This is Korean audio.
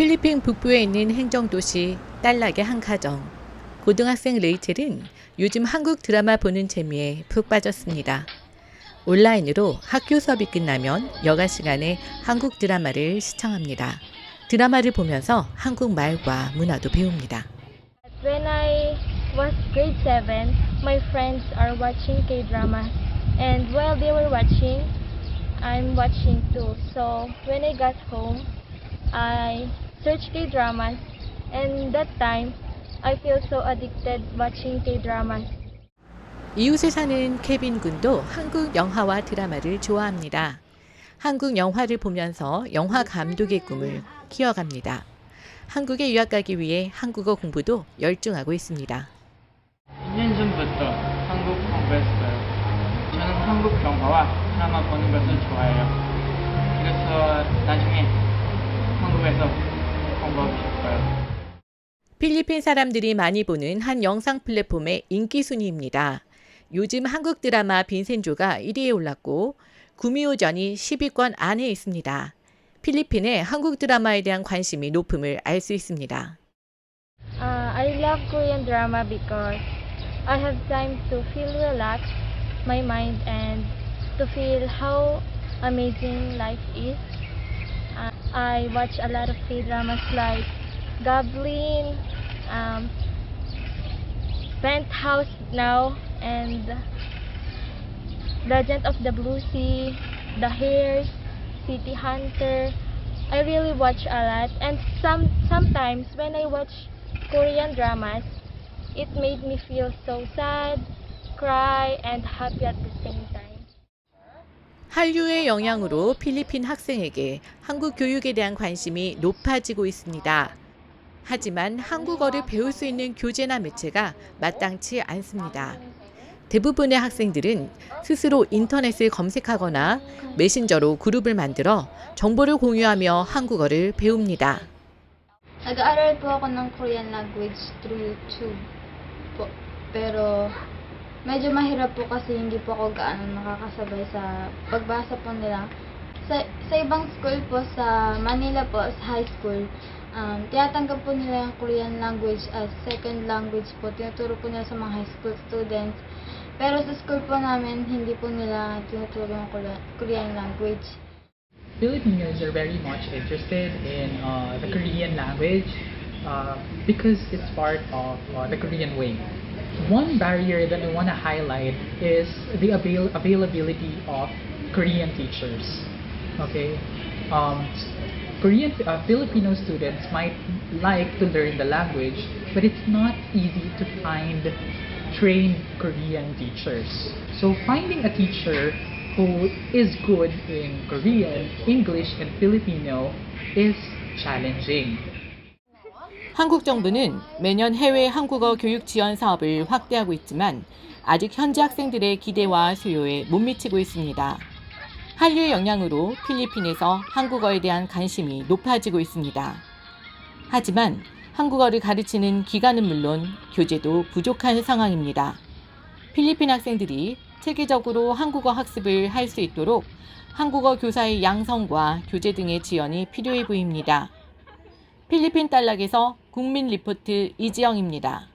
필리핀 북부에 있는 행정도시 딸락의 한 가정. 고등학생 레이첼은 요즘 한국 드라마 보는 재미에 푹 빠졌습니다. 온라인으로 학교 수업이 끝나면 여가 시간에 한국 드라마를 시청합니다. 드라마를 보면서 한국 말과 문화도 배웁니다. When I was grade 7, my friends are watching K-dramas. And while they were watching, I'm watching too. So when I got home, I searched K-dramas. And that time, I feel so addicted watching K-dramas. 이웃에 사는 케빈 군도 한국 영화와 드라마를 좋아합니다. 한국 영화를 보면서 영화 감독의 꿈을 키워갑니다. 한국에 유학 가기 위해 한국어 공부도 열중하고 있습니다. 2년 전부터 한국 공부했어요. 저는 한국 영화와 드라마 보는 것을 좋아해요. 그래서 나중에 한국에서 공부하고 싶어요. 필리핀 사람들이 많이 보는 한 영상 플랫폼의 인기 순위입니다. 요즘 한국 드라마 빈센조가 1위에 올랐고 구미호전이 10위권 안에 있습니다. 필리핀의 한국 드라마에 대한 관심이 높음을 알 수 있습니다. Uh, I love Korean drama because I have time to feel relaxed, my mind, and to feel how amazing life is. Uh, I watch a lot of K-dramas like Goblin, um, Penthouse now, and Legend of the Blue Sea, The Hairs, City Hunter. I really watch a lot, and some sometimes when I watch Korean dramas, it made me feel so sad, cry, and happy at the same time. 한류의 영향으로 필리핀 학생에게 한국 교육에 대한 관심이 높아지고 있습니다. 하지만 한국어를 배울 수 있는 교재나 매체가 마땅치 않습니다. 대부분의 학생들은 스스로 인터넷을 검색하거나 메신저로 그룹을 만들어 정보를 공유하며 한국어를 배웁니다. Nag-aaral po ako ng Korean language through YouTube po. Pero medyo mahirap po kasi hindi po ako gaano nakakasabay sa pagbasa po nila. Sa, sa ibang school po, sa Manila po, sa high school, um, tinatanggap po nila yung Korean language as second language po. Tinuturo po nila sa mga high school students. Pero sa school po namin, hindi po nila tinuturo yung Korean, language. Filipinos are very much interested in uh, the Korean language uh, because it's part of uh, the Korean way. One barrier that I want to highlight is the avail- availability of Korean teachers. Okay, um, Korean uh, Filipino students might like to learn the language, but it's not easy to find trained Korean teachers. So finding a teacher who is good in Korean, English, and Filipino is challenging. 한국 정부는 매년 해외 한국어 교육 지원 사업을 확대하고 있지만 아직 현지 학생들의 기대와 수요에 못 미치고 있습니다. 한류의 영향으로 필리핀에서 한국어에 대한 관심이 높아지고 있습니다. 하지만 한국어를 가르치는 기관은 물론 교재도 부족한 상황입니다. 필리핀 학생들이 체계적으로 한국어 학습을 할 수 있도록 한국어 교사의 양성과 교재 등의 지원이 필요해 보입니다. 필리핀 딸락에서 국민 리포트 이지영입니다.